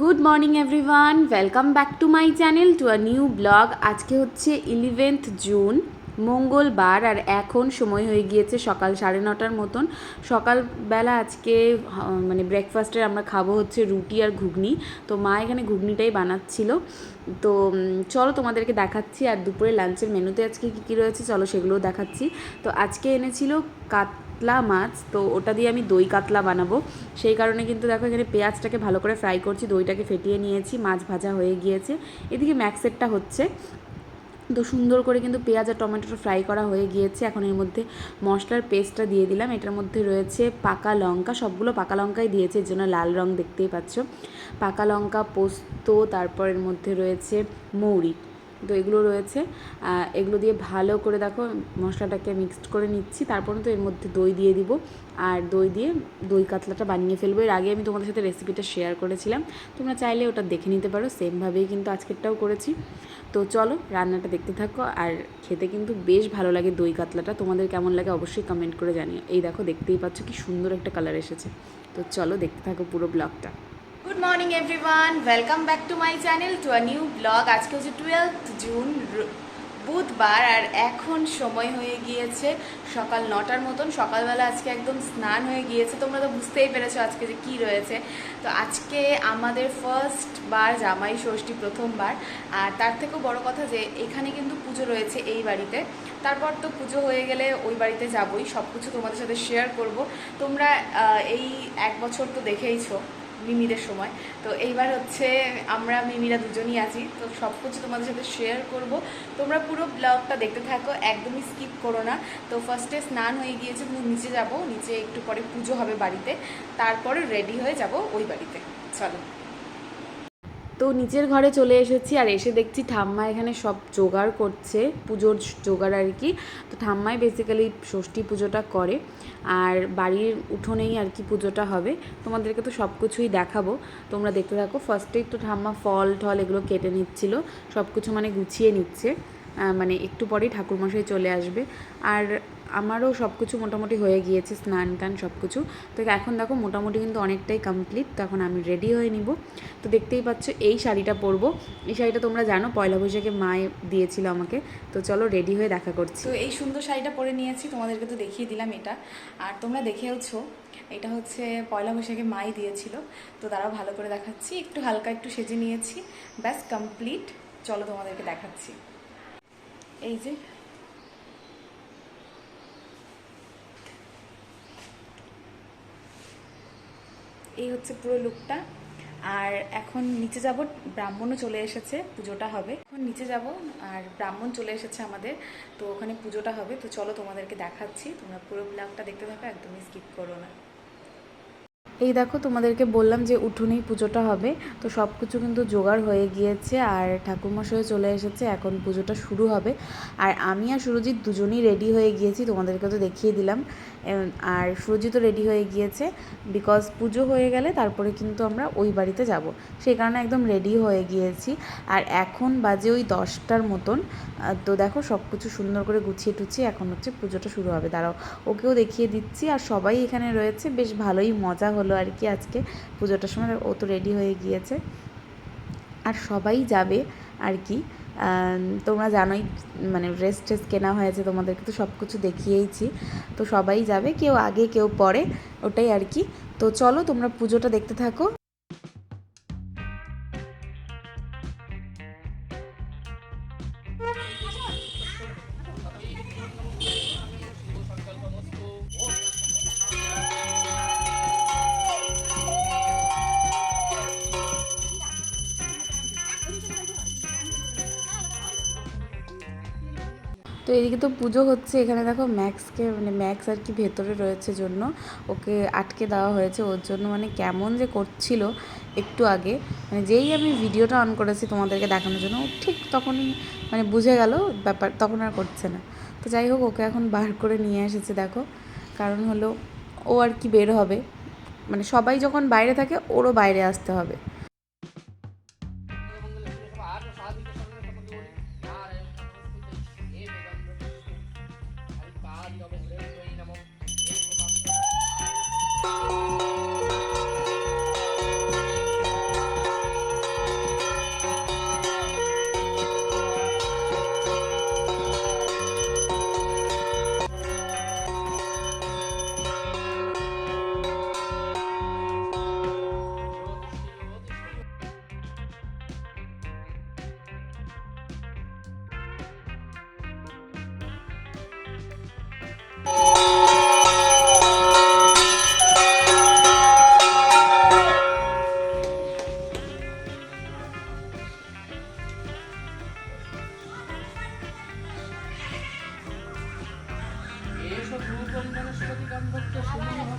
Good morning everyone welcome back to my channel to a new blog আজকে হচ্ছে eleventh June মঙ্গলবার, আর এখন সময় হয়ে গিয়েছে সকাল সাড়ে নটার মতন। সকালবেলা আজকে মানে ব্রেকফাস্টে আমরা খাব হচ্ছে রুটি আর ঘুগনি। তো মা এখানে ঘুগনিটাই বানাচ্ছিল। তো চলো তোমাদেরকে দেখাচ্ছি, আর দুপুরে লাঞ্চের মেনুতে আজকে কী কী রয়েছে, চলো সেগুলোও দেখাচ্ছি। তো আজকে এনেছিল কাতলা মাছ, তো ওটা দিয়ে আমি দই কাতলা বানাবো। সেই কারণে কিন্তু দেখো এখানে পেঁয়াজটাকে ভালো করে ফ্রাই করছি, দইটাকে ফেটিয়ে নিয়েছি, মাছ ভাজা হয়ে গিয়েছে। এদিকে ম্যাক্সেটটা হচ্ছে। তো সুন্দর করে কিন্তু পেঁয়াজ আর টমেটোটা ফ্রাই করা হয়ে গিয়েছে। এখন এর মধ্যে মশলার পেস্টটা দিয়ে দিলাম। এটার মধ্যে রয়েছে পাকা লঙ্কা, সবগুলো পাকা লঙ্কাই দিয়েছে, এর জন্য লাল রং দেখতেই পাচ্ছ। পাকা লঙ্কা, পোস্ত, তারপর এর মধ্যে রয়েছে মৌরি। তো এগুলো রয়েছে। এগুলো দিয়ে ভালো করে দেখো মশলাটাকে মিক্সড করে নিচ্ছি। তারপরে তো এর মধ্যে দই দিয়ে দিব। আর দই দিয়ে দই কাতলাটা বানিয়ে ফেলব। এর আগে আমি তোমাদের সাথে রেসিপিটা শেয়ার করেছিলাম। তোমরা চাইলে ওটা দেখে নিতে পারো। সেমভাবেই কিন্তু আজকেরটাও করেছি। তো চলো রান্নাটা দেখতে থাকো। আর খেতে কিন্তু বেশ ভালো লাগে দই কাতলাটা। তোমাদের কেমন লাগে অবশ্যই কমেন্ট করে জানিও। এই দেখো দেখতেই পাচ্ছ কি সুন্দর একটা কালার এসেছে। তো চলো দেখতে থাকো পুরো ব্লগটা good morning everyone welcome back to my channel to a new blog আজকে হচ্ছে টুয়েলথ জুন বুধবার, আর এখন সময় হয়ে গিয়েছে সকাল নটার মতন। সকালবেলা আজকে একদম স্নান হয়ে গিয়েছে। তোমরা তো বুঝতেই পেরেছ আজকে যে কী রয়েছে। তো আজকে আমাদের ফার্স্ট বার জামাই ষষ্ঠী প্রথমবার। আর তার থেকেও বড় কথা যে, এখানে কিন্তু পুজো রয়েছে এই বাড়িতে। তারপর তো পুজো হয়ে গেলে ওই বাড়িতে যাবই। সব কিছু তোমাদের সাথে শেয়ার করব। তোমরা এই এক বছর তো দেখেইছো। মিমিদের সময়। তো এইবার হচ্ছে আমরা মিমিরা দুজনই আছি। তো সব কিছু তোমাদের সাথে শেয়ার করব। তোমরা পুরো ব্লগটা দেখতে থাকো, একদমই স্কিপ করো না। তো ফার্স্টে স্নান হয়ে গিয়েছে তুমি নিচে যাব। নিচে একটু পরে পুজো হবে বাড়িতে। তারপরে রেডি হয়ে যাব ওই বাড়িতে। চলো। তো নিচের ঘরে চলে এসেছি আর এসে দেখছি ঠাম্মা এখানে সব জোগাড় করছে, পুজোর জোগাড় আর কি। তো ঠাম্মাই বেসিক্যালি ষষ্ঠী পুজোটা করে আর বাড়ির উঠোনেই আর কি পুজোটা হবে। তোমাদেরকে তো সব কিছুই দেখাবো। তোমরা দেখতে থাকো ফার্স্টেই তো ঠাম্মা ফল টল এগুলো কেটে নিচ্ছিল সব কিছু মানে গুছিয়ে নিচ্ছে। মানে একটু পরেই ঠাকুরমশাই চলে আসবে। আর আমারও সব কিছু মোটামুটি হয়ে গিয়েছে, স্নান টান সব কিছু তো এখন দেখো মোটামুটি কিন্তু অনেকটাই কমপ্লিট তো এখন আমি রেডি হয়ে নিব। তো দেখতেই পাচ্ছ এই শাড়িটা পরবো। এই শাড়িটা তোমরা জানো, পয়লা বৈশাখে মায়ে দিয়েছিল আমাকে। তো চলো রেডি হয়ে দেখা করছি। তো এই সুন্দর শাড়িটা পরে নিয়েছি, তোমাদেরকে তো দেখিয়ে দিলাম এটা। আর তোমরা দেখেওছো, এটা হচ্ছে পয়লা বৈশাখে মাই দিয়েছিল। তো তারাও ভালো করে দেখাচ্ছি। একটু হালকা একটু সেজে নিয়েছি। ব্যাস কমপ্লিট চলো তোমাদেরকে দেখাচ্ছি। এই যে। এই হচ্ছে পুরো লুকটা আর এখন নিচে যাব, ব্রাহ্মণও চলে এসেছে, পুজোটা হবে। এখন নিচে যাব, আর ব্রাহ্মণ চলে এসেছে আমাদের, তো ওখানে পুজোটা হবে। তো চলো তোমাদেরকে দেখাচ্ছি, তোমরা পুরো ব্লগটা দেখতে থাকো, একদমই স্কিপ করো না। এই দেখো তোমাদেরকে বললাম যে উঠোনেই পুজোটা হবে, তো সব কিছু কিন্তু জোগাড় হয়ে গিয়েছে আর ঠাকুরমশাইও চলে এসেছে, এখন পুজোটা শুরু হবে। আর আমি আর সুরজিৎ দুজনেই রেডি হয়ে গিয়েছি তোমাদেরকে তো দেখিয়ে দিলাম। আর সুরজিৎও রেডি হয়ে গিয়েছে বিকজ পুজো হয়ে গেলে তারপরে কিন্তু আমরা ওই বাড়িতে যাব। সেই কারণে একদম রেডি হয়ে গিয়েছি। আর এখন বাজে ওই দশটার মতন তো দেখো সব কিছু সুন্দর করে গুছিয়ে টুছিয়ে এখন হচ্ছে পুজোটা শুরু হবে। দাঁড়াও, ওকেও দেখিয়ে দিচ্ছি। আর সবাই এখানে রয়েছে, বেশ ভালোই মজা হলো। আর কি আজকে। পুজোটার সময় ও তো রেডি হয়ে গিয়েছে। আর সবাই যাবে আর কি। তোমরা জানোই মানে ড্রেস ট্রেস কেনা হয়েছে, তোমাদেরকে তো সব কিছু দেখিয়েইছি। তো সবাই যাবে, কেউ আগে, কেউ পরে, ওটাই আর কি। তো চলো তোমরা পুজোটা দেখতে থাকো। তো এদিকে তো পুজো হচ্ছে, এখানে দেখো ম্যাক্সকে মানে ম্যাক্স আর কি ভেতরে রয়েছে জন্য। ওকে আটকে দেওয়া হয়েছে, ওর জন্য মানে কেমন যে করছিল একটু আগে। মানে যেই আমি ভিডিওটা অন করেছি তোমাদেরকে দেখানোর জন্য ঠিক তখনই মানে বুঝে গেল ব্যাপার, তখন আর করছে না। তো যাই হোক, ওকে এখন বার করে নিয়ে এসেছে দেখো। কারণ হলো ও আর কি বের হবে। মানে সবাই যখন বাইরে থাকে, ওরও বাইরে আসতে হবে। সাথে কাম করতে শুরু